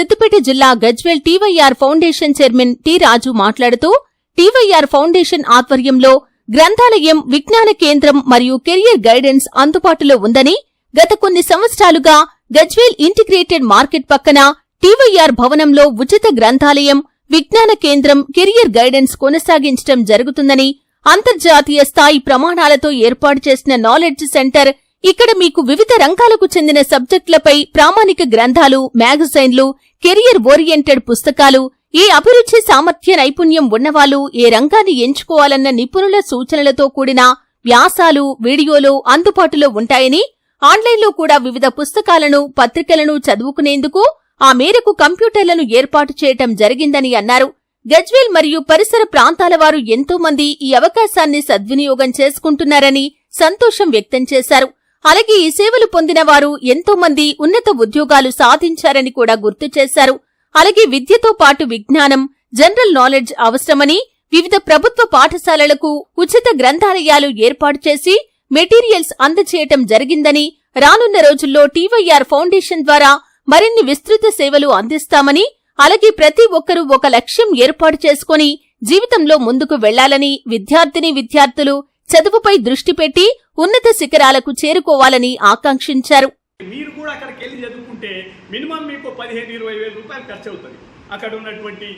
సిద్దిపేట జిల్లా Gajwel TYR foundation chairman T Raju మాట్లాడుతూ TYR foundation ఆధ్వర్యంలో గ్రంథాలయం విజ్ఞాన కేంద్రం మరియు కెరియర్ గైడెన్స్ అందుబాటులో ఉందని గత కొన్ని సంవత్సరాలుగా గజ్వేల్ ఇంటిగ్రేటెడ్ మార్కెట్ పక్కన టీవైఆర్ భవనంలో ఉచిత గ్రంథాలయం విజ్ఞాన కేంద్రం కెరియర్ గైడెన్స్ కొనసాగించడం జరుగుతుందని అంతర్జాతీయ స్థాయి ప్రమాణాలతో ఏర్పాటు చేసిన నాలెడ్జ్ సెంటర్ ఇక్కడ మీకు వివిధ రంగాలకు చెందిన సబ్జెక్టులపై ప్రామాణిక గ్రంథాలు మ్యాగజైన్లు కెరియర్ ఓరియంటెడ్ పుస్తకాలు ఏ అభిరుచి సామర్థ్య నైపుణ్యం ఉన్నవాళ్ళు ఏ రంగాన్ని ఎంచుకోవాలన్న నిపుణుల సూచనలతో కూడిన వ్యాసాలు వీడియోలు అందుబాటులో ఉంటాయని ఆన్లైన్లో కూడా వివిధ పుస్తకాలను పత్రికలను చదువుకునేందుకు ఆ మేరకు కంప్యూటర్లను ఏర్పాటు చేయటం జరిగిందని అన్నారు. గజ్వేల్ మరియు పరిసర ప్రాంతాల వారు ఎంతో మంది ఈ అవకాశాన్ని సద్వినియోగం చేసుకుంటున్నారని సంతోషం వ్యక్తం చేశారు. అలాగే ఈ సేవలు పొందిన వారు ఎంతో మంది ఉన్నత ఉద్యోగాలు సాధించారని కూడా గుర్తు చేశారు. అలాగే విద్యతో పాటు విజ్ఞానం జనరల్ నాలెడ్జ్ అవసరమని వివిధ ప్రభుత్వ పాఠశాలలకు ఉచిత గ్రంథాలయాలు ఏర్పాటు చేసి మెటీరియల్స్ అందచేయటం జరిగిందని రానున్న రోజుల్లో టీవైఆర్ ఫౌండేషన్ ద్వారా మరిన్ని విస్తృత సేవలు అందిస్తామని అలాగే ప్రతి ఒక్కరూ ఒక లక్ష్యం ఏర్పాటు చేసుకుని జీవితంలో ముందుకు వెళ్ళాలని విద్యార్థిని విద్యార్థులు చదువుపై దృష్టి పెట్టి ఉన్నత శిఖరాలకు చేరుకోవాలని ఆకాంక్షించారు. మీరు కూడా అక్కడికి వెళ్ళి చదువుకుంటే మినిమం మీకు పదిహేను ఇరవై వేల రూపాయలు ఖర్చు అవుతుంది అక్కడ ఉన్నటువంటి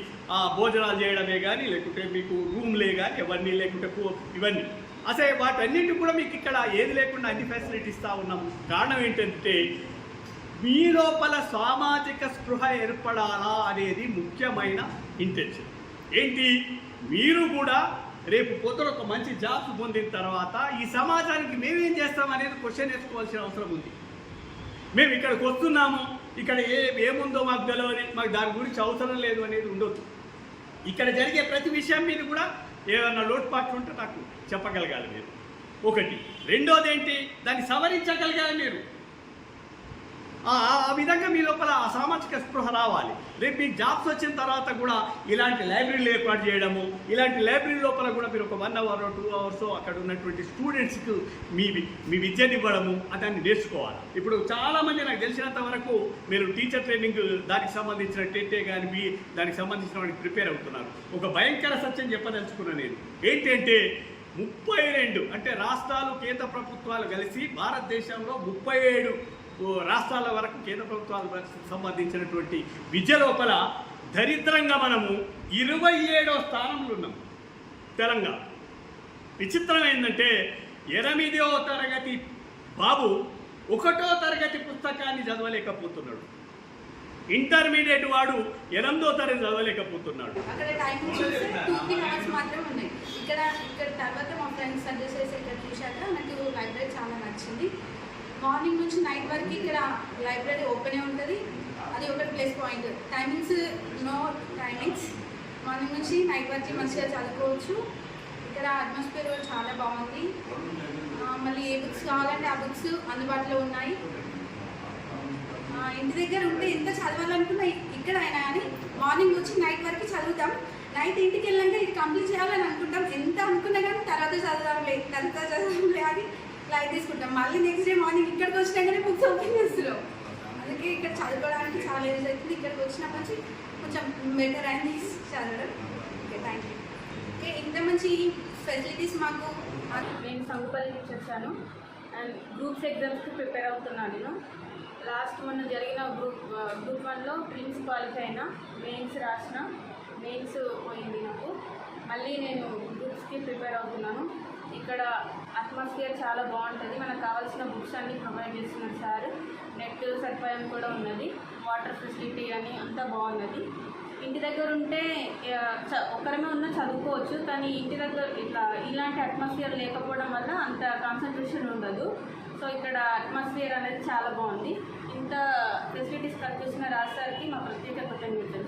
భోజనాలు చేయడమే కానీ లేకుంటే మీకు రూమ్లే కానీ ఇవన్నీ లేకుంటే ఇవన్నీ. అసలు వాటన్నింటి కూడా మీకు ఇక్కడ ఏది లేకుండా అన్ని ఫెసిలిటీ ఇస్తూ ఉన్నాం కారణం ఏంటంటే మీ లోపల సామాజిక స్పృహ ఏర్పడాలా అనేది ముఖ్యమైన ఇంటెన్షన్ ఏంటి? మీరు కూడా రేపు పొద్దున ఒక మంచి జాబ్ పొందిన తర్వాత ఈ సమాజానికి మేమేం చేస్తాం అనేది క్వశ్చన్ వేసుకోవాల్సిన అవసరం ఉంది. మేము ఇక్కడికి వస్తున్నాము ఇక్కడ ఏ ఏముందో మాకు తెలియని మాకు దాని గురించి అవసరం లేదు అనేది ఉండొచ్చు ఇక్కడ జరిగే ప్రతి విషయం మీద కూడా ఏదన్నా లోటుపాట్లు ఉంటే నాకు చెప్పగలగాలి మీరు. ఒకటి. రెండోది ఏంటి? దాన్ని సవరించగలగాలి మీరు? ఆ విధంగా మీ లోపల ఆ సామాజిక స్పృహ రావాలి. రేపు మీకు జాబ్స్ వచ్చిన తర్వాత కూడా ఇలాంటి లైబ్రరీలు ఏర్పాటు చేయడము ఇలాంటి లైబ్రరీ లోపల కూడా మీరు ఒక వన్ అవర్ టూ అవర్స్ అక్కడ ఉన్నటువంటి స్టూడెంట్స్కి మీ మీ విద్యను ఇవ్వడము అతన్ని నేర్చుకోవాలి. ఇప్పుడు చాలామంది నాకు తెలిసినంత వరకు మీరు టీచర్ ట్రైనింగ్ దానికి సంబంధించిన టెట్టే కానీ మీ దానికి సంబంధించిన వాడికి ప్రిపేర్ అవుతున్నారు. ఒక భయంకర సత్యం చెప్పదలుచుకున్నాను నేను. ఏంటంటే ముప్పై రెండు అంటే రాష్ట్రాలు కేంద్ర ప్రభుత్వాలు కలిసి భారతదేశంలో ముప్పై ఏడు రాష్ట్రాల వరకు కేంద్ర ప్రభుత్వాలకు సంబంధించినటువంటి విద్య లోపల దరిద్రంగా మనము ఇరవై ఏడో స్థానంలో ఉన్నాం. తెలంగాణ. విచిత్రం ఏంటంటే ఎనిమిదో తరగతి బాబు ఒకటో తరగతి పుస్తకాన్ని చదవలేకపోతున్నాడు. ఇంటర్మీడియట్ వాడు ఎనిమిదో తరగతి చదవలేకపోతున్నాడు. అక్కడ టూ మాత్రమే ఉన్నాయి. ఇక్కడ ఇక్కడ తర్వాత మా ఫ్రెండ్స్ సజెస్ట్ చేసి ఇక్కడ చూశాక నాకు లైబ్రరీ చాలా నచ్చింది. మార్నింగ్ నుంచి నైట్ వరకు ఇక్కడ లైబ్రరీ ఓపెనే ఉంటుంది. అది ఒక place point. Timings no timings morning నుంచి నైట్ వరకు మంచిగా చదువుకోవచ్చు. ఇక్కడ అట్మాస్ఫియర్ కూడా చాలా బాగుంది. మళ్ళీ ఏ బుక్స్ కావాలంటే ఆ బుక్స్ అందుబాటులో ఉన్నాయి. ఇంటి దగ్గర ఉంటే ఎంత చదవాలనుకున్నా ఇక్కడ అయినా కానీ మార్నింగ్ వచ్చి నైట్ వరకు చదువుతాం. నైట్ ఇంటికి వెళ్ళాక ఇది కంప్లీట్ చేయాలని అనుకుంటాం. ఎంత అనుకున్నా కానీ తర్వాత చదవడం లేదు తర్వాత లేదు అని లైట్ తీసుకుంటాం. మళ్ళీ నెక్స్ట్ డే మార్నింగ్ ఇక్కడికి వచ్చినాకనే బుక్స్ ఓపెన్ చేస్తున్నాం. అందుకే ఇక్కడ చదువుకోవడానికి చాలా యూజ్ అవుతుంది. ఇక్కడికి వచ్చినప్పటి నుంచి కొంచెం బెటర్ అయింది చదవడం. ఓకే థ్యాంక్ యూ ఓకే ఇంత మంచి ఫెసిలిటీస్ మాకు నేను సంగుపల్లి నుంచి వచ్చాను. అండ్ గ్రూప్స్ ఎగ్జామ్స్కి ప్రిపేర్ అవుతున్నాను నేను. లాస్ట్ మొన్న జరిగిన గ్రూప్ గ్రూప్ వన్లో ప్రిన్స్ క్వాలిఫై అయినా మెయిన్స్ రాసిన మెయిన్స్ పోయింది నాకు. మళ్ళీ నేను గ్రూప్స్కి ప్రిపేర్ అవుతున్నాను. ఇక్కడ అట్మాస్ఫియర్ చాలా బాగుంటుంది. మనకు కావాల్సిన బుక్స్ అన్నీ ప్రొవైడ్ చేస్తున్నారు సార్. నెట్ సదుపాయం కూడా ఉన్నది. వాటర్ ఫెసిలిటీ అని అంతా బాగున్నది. ఇంటి దగ్గర ఉంటే చ- ఒక్కరమే ఉన్నా చదువుకోవచ్చు. కానీ ఇంటి దగ్గర ఇట్లా ఇలాంటి అట్మాస్ఫియర్ లేకపోవడం వల్ల అంత కాన్సన్ట్రేషన్ ఉండదు. సో ఇక్కడ అట్మాస్ఫియర్ అనేది చాలా బాగుంది. ఇంత ఫెసిలిటీస్ కల్పిస్తున్న రాష్ట్రానికి మా ప్రత్యేక కృతజ్ఞతలు.